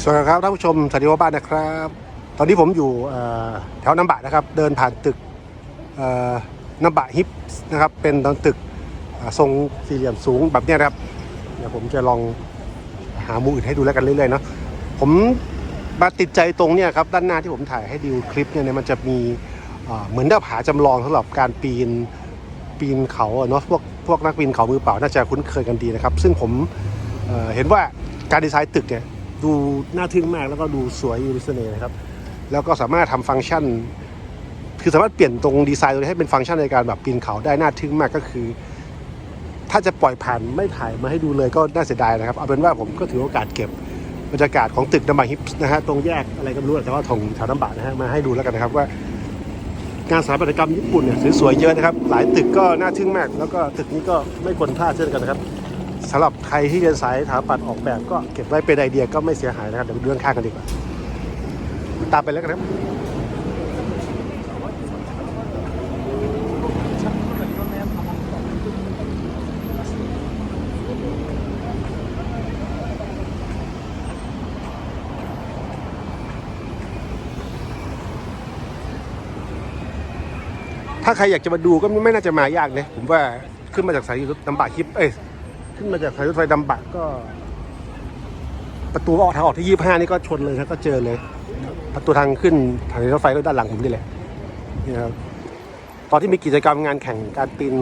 สวัสดีครับท่านผู้ชมสวัสดีว่าบ้านนะครับ ตอนนี้ผมอยู่แถวน้ำบะนะครับ เดินผ่านตึกน้ำบะฮิปนะครับ เป็นตอนตึกทรงสี่เหลี่ยมสูงแบบนี้นะครับ เดี๋ยวผมจะลองหามุมอื่นให้ดูแล้วกันเรื่อยๆเนาะผมมาติดใจตรงเนี้ยครับด้านหน้าที่ผมถ่ายให้ดูคลิปเนี่ยมันจะมีเหมือนหน้าผาจำลองสำหรับการปีนปีนเขาเนาะพวกพวกนักปีนเขามือเปล่าน่าจะคุ้นเคยกันดีนะครับ ซึ่งผมเเห็นว่าการดีไซน์ตึกเนี่ย ดูน่าทึ่งมากแล้วก็ดูสวยอยู่มีเสน่ห์นะครับ แล้วก็สามารถทำฟังก์ชัน คือสามารถเปลี่ยนตรงดีไซน์ตรงนี้ให้เป็นฟังก์ชันในการแบบปีนเขาได้น่าทึ่งมากก็คือ ถ้าจะปล่อยผ่านไม่ถ่ายมาให้ดูเลยก็น่าเสียดายนะครับ เอาเป็นว่าผมก็ถือโอกาสเก็บบรรยากาศของตึกน้ำบาฮิปส์นะฮะตรงแยกอะไรก็ไม่รู้แต่ว่าของแถวน้ำบานะฮะมาให้ดูแล้วกันนะครับว่างานสถาปัตยกรรมญี่ปุ่นเนี่ยสวยๆเยอะนะครับ หลายตึกก็น่าทึ่งมาก แล้วก็ตึกนี้ก็ไม่ควรพลาดเช่นกันนะครับ สำหรับใครที่เรียนสายสถาปัตย์ออกแบบก็เก็บไว้เป็นไอเดียก็ไม่เสียหายนะครับเดี๋ยวไปดูด้านข้างกันดีกว่าตามไปแล้วกันครับถ้าใครอยากจะมาดูก็ไม่น่าจะมายากนะผมว่าขึ้นมาจากสายรถดำบะฮิปเอ้ย ขึ้นมาจากสายรถไฟดำบะก็ ประตูออกทางออกที่ยี่ห้านี่ก็ชนเลยครับก็เจอเลย ประตูทางขึ้นทางรถไฟก็ด้านหลังผมนี่แหละนี่ครับตอนที่มีกิจกรรมงานแข่งการปีน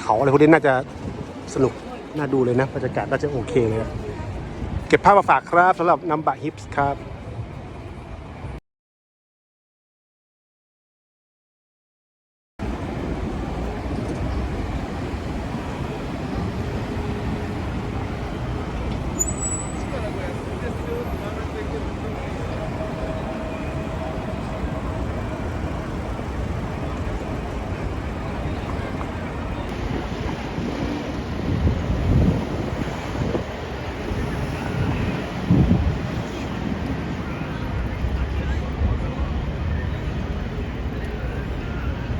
เขาอะไรพวกนี้น่าจะสนุกน่าดูเลยนะบรรยากาศน่าจะโอเคเลย เก็บภาพมาฝากครับสำหรับนำบะฮิปส์ครับ